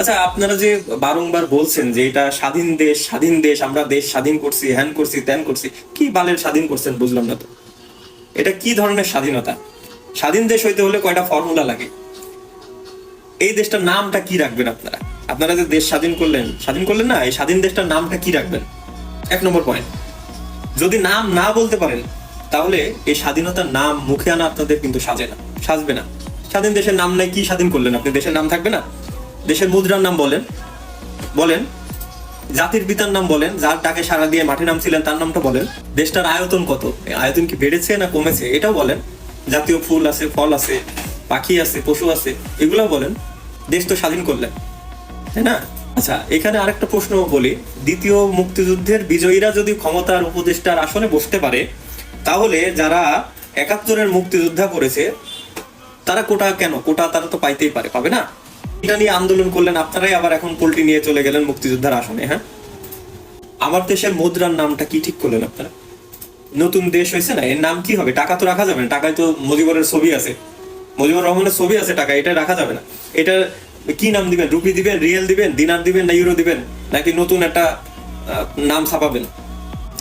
আচ্ছা আপনারা যে বারংবার বলছেন যে এটা স্বাধীন দেশ স্বাধীন দেশ, আমরা দেশ স্বাধীন করছি, হ্যান করছি, ত্যান করছি, কি বালের স্বাধীন করছেন বুঝলাম না তো। এটা কি ধরনের স্বাধীনতা? স্বাধীন দেশ হইতে হলে কয়টা ফর্মুলা লাগে? এই দেশটার নামটা কি রাখবেন আপনারা? আপনারা যে দেশ স্বাধীন করলেন স্বাধীন করলেন না, এই স্বাধীন দেশটার নামটা কি রাখবেন? এক নম্বর পয়েন্ট যদি নাম না বলতে পারেন, তাহলে এই স্বাধীনতার নাম মুখে আনা আপনাদের কিন্তু সাজে না, সাজবে না। স্বাধীন দেশের নাম নাই, কি স্বাধীন করলেন? আপনি দেশের নাম থাকবে না? দেশের মুদ্রার নাম বলেন। বলেন, জাতির পিতার নাম বলেন, যার ডাকে সারা দিয়ে মাঠে নামছিলেন, তার নামটা বলেন। দেশটার আয়তন কত? আয়তন কি বেড়েছে না কমেছে? এটাও বলেন। জাতীয় ফুল আছে, ফল আছে, পাখি আছে, পশু আছে এগুলো বলেন। দেশ তো স্বাধীন করলেন, তাই না? আচ্ছা এখানে আরেকটা প্রশ্ন বলি। দ্বিতীয় মুক্তিযুদ্ধের বিজয়ীরা যদি ক্ষমতার উপদেষ্টার আসনে বসতে পারে, তাহলে যারা একাত্তরের মুক্তিযোদ্ধা করেছে, তারা কোটা কেন? কোটা তারা তো পাইতেই পারে, পাবে না? এটা নিয়ে আন্দোলন করলেন আপনারাই, আবার এখন পোল্টি নিয়ে চলে গেলেন মুক্তিযোদ্ধার আসনে হ্যাঁ? আমার দেশের মুদ্রার নামটা কি ঠিক করলেন আপনারা? নতুন দেশ হয়েছে না, এর নাম কি হবে? টাকা তো রাখা যাবে না, টাকায় তো মুজিবরের ছবি আছে। মুজিবুর রহমানের ছবি আছে টাকা এটা রাখা যাবে না। এটা কি নাম দিবেন? রুপি দিবেন, রিয়েল দিবেন, দিনার দিবেন না ইউরো দিবেন? নাকি নতুন একটা নাম ছাপাবেন?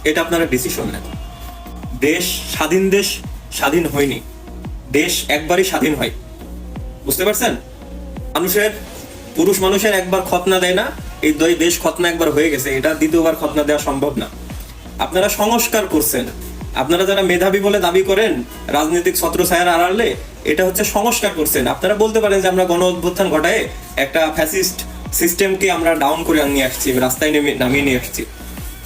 এটা আপনারা ডিসিশন নেন। দেশ স্বাধীন দেশ স্বাধীন হয়নি। দেশ একবারই স্বাধীন হয়। বুঝতে পারছেন? মানুষের পুরুষ মানুষের একবার খতনা দেয় না, এই দুই দেশ খতনা একবার হয়ে গেছে, এটা দ্বিতীয়বার খতনা দেওয়া সম্ভব না। আপনারা সংস্কার করছেন। আপনারা যারা মেধাবী বলে দাবি করেন, রাজনৈতিক ছত্র ছায়ার আড়ালে, এটা হচ্ছে সংস্কার করছেন। আপনারা বলতে পারেন যে আমরা গণ অভ্যুত্থান ঘটায় একটা ফ্যাসিস্ট সিস্টেমকে আমরা ডাউন করে নিয়ে আসছি, রাস্তায় নেমে নামিয়ে নিয়ে আসছি।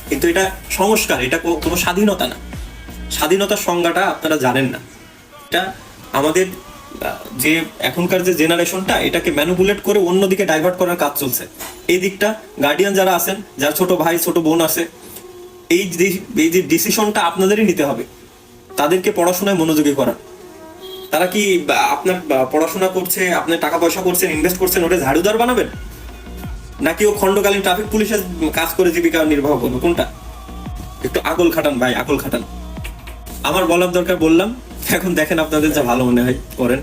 কিন্তু এটা সংস্কার, এটা কোনো স্বাধীনতা না। স্বাধীনতার সংজ্ঞাটা আপনারা জানেন না। এটা আমাদের যে এখনকার যে জেনারেশনটা, এটাকে ম্যানুপুলেট করে অন্যদিকে ডাইভার্ট করার কাজ চলছে। এই দিকটা গার্ডিয়ান যারা আছেন, যার ছোট ভাই, ছোট বোন আছে, এই যে- এই যে ডিসিশনটা আপনাদেরই নিতে হবে। তাদেরকে পড়াশোনায় মনোযোগী করা তারা কি আপনার পড়াশোনা করছে আপনি টাকা পয়সা করছেন ইনভেস্ট করছেন, ওটা ঝাড়ুদার বানাবেন? নাকি ও খণ্ডকালীন ট্রাফিক পুলিশের কাজ করে জীবিকা নির্বাহ করবে? কোনটা? একটু আকল খাটান ভাই, আকল খাটান। আমার বলার দরকার বললাম, এখন দেখেন আপনাদের যা ভালো মনে হয়, করেন।